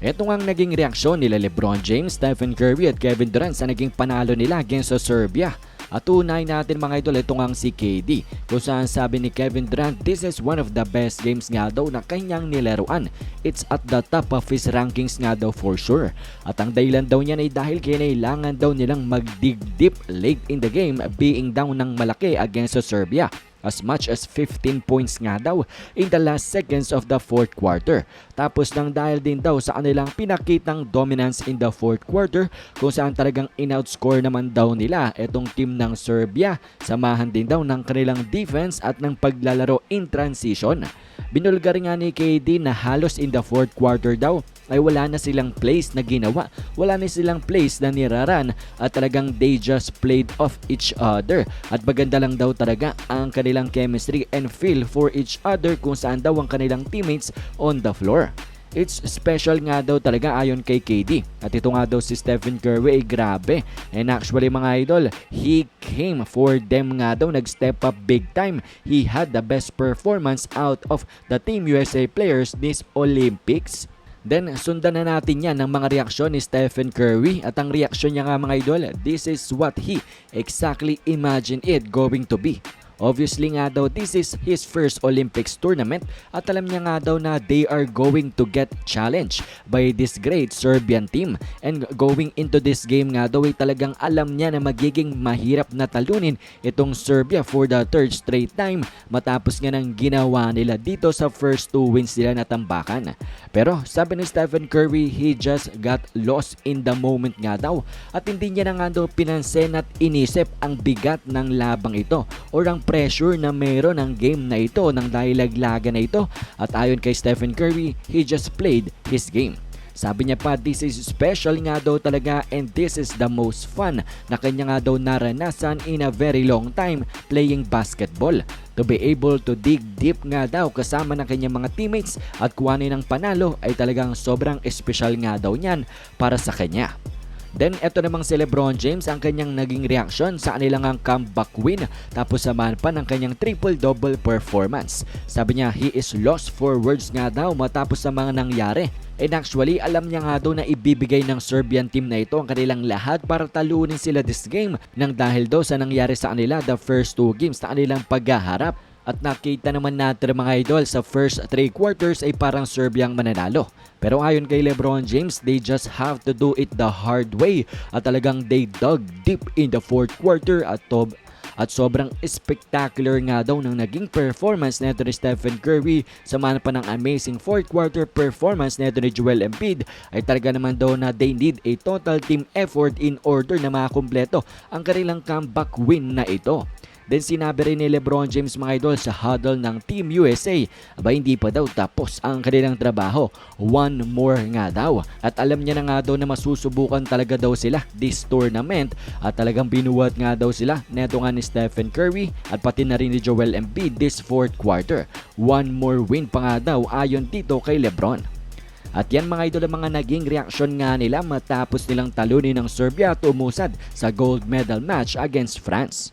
Ito nga ang naging reaksyon nila Lebron James, Stephen Curry at Kevin Durant sa naging panalo nila against sa Serbia. At tunay natin mga idol, ito nga si KD. Kung saan sabi ni Kevin Durant, this is one of the best games nga daw na kanyang nilaruan. It's at the top of his rankings nga daw for sure. At ang dahilan daw niyan ay dahil kinailangan daw nilang mag-dig deep late in the game being down ng malaki against sa Serbia as much as 15 points nga daw in the last seconds of the fourth quarter. Tapos nang dahil din daw sa kanilang pinakitang dominance in the fourth quarter kung saan talagang in-outscore naman daw nila itong team ng Serbia. Samahan din daw ng kanilang defense at ng paglalaro in transition. Binulgar nga ni KD na halos in the fourth quarter daw ay wala na silang plays na ginawa. Wala na silang plays na niraran at talagang they just played off each other. At maganda lang daw talaga ang kanilang chemistry and feel for each other kung saan daw ang kanilang teammates on the floor. It's special nga daw talaga ayon kay KD. At ito nga daw si Stephen Curry ay grabe. And actually mga idol, he came for them nga daw. Nag-step up big time. He had the best performance out of the Team USA players this Olympics. Then, sundan na natin yan ng mga reaksyon ni Stephen Curry at ang reaksyon niya nga mga idol, this is what he exactly imagined it going to be. Obviously nga daw, this is his first Olympics tournament at alam niya nga daw na they are going to get challenged by this great Serbian team. And going into this game nga daw ay talagang alam niya na magiging mahirap na talunin itong Serbia for the third straight time matapos nga ng ginawa nila dito sa first two wins nila na tambakan. Pero sabi ni Stephen Curry, he just got lost in the moment nga daw at hindi niya na nga daw pinansin at inisip ang bigat ng labang ito or ang pressure na meron ng game na ito ng dahil laglaga na ito at ayon kay Stephen Curry, he just played his game. Sabi niya pa, this is special nga daw talaga and this is the most fun na kanya nga daw naranasan in a very long time playing basketball. To be able to dig deep nga daw kasama ng kanyang mga teammates at kuhanin ng panalo ay talagang sobrang espesyal nga daw niyan para sa kanya. Then eto namang si Lebron James ang kanyang naging reaksyon sa kanilang ang comeback win tapos samahan pa ng kanyang triple-double performance. Sabi niya he is lost for words nga daw matapos sa mga nangyari. And actually alam niya nga daw na ibibigay ng Serbian team na ito ang kanilang lahat para talunin sila this game nang dahil daw sa nangyari sa kanila the first two games na kanilang paghaharap. At nakita naman natin mga idol sa first 3 quarters ay parang Serbia ang mananalo. Pero ayon kay Lebron James, they just have to do it the hard way. At talagang they dug deep in the fourth quarter at top at sobrang spectacular nga daw ng naging performance nito ni Stephen Curry samahan pa ng amazing fourth quarter performance nito ni Joel Embiid ay talaga naman daw na they need a total team effort in order na makakumpleto ang kanilang comeback win na ito. Then sinabi rin ni Lebron James mga idol sa huddle ng Team USA, aba hindi pa daw tapos ang kanilang trabaho. One more nga daw. At alam niya na nga daw na masusubukan talaga daw sila this tournament at talagang binuwat nga daw sila neto nga ni Stephen Curry at pati na rin ni Joel Embiid this fourth quarter. One more win pa nga daw ayon dito kay Lebron. At yan mga idol ang mga naging reaksyon nga nila matapos nilang talunin ng Serbia at umusad sa gold medal match against France.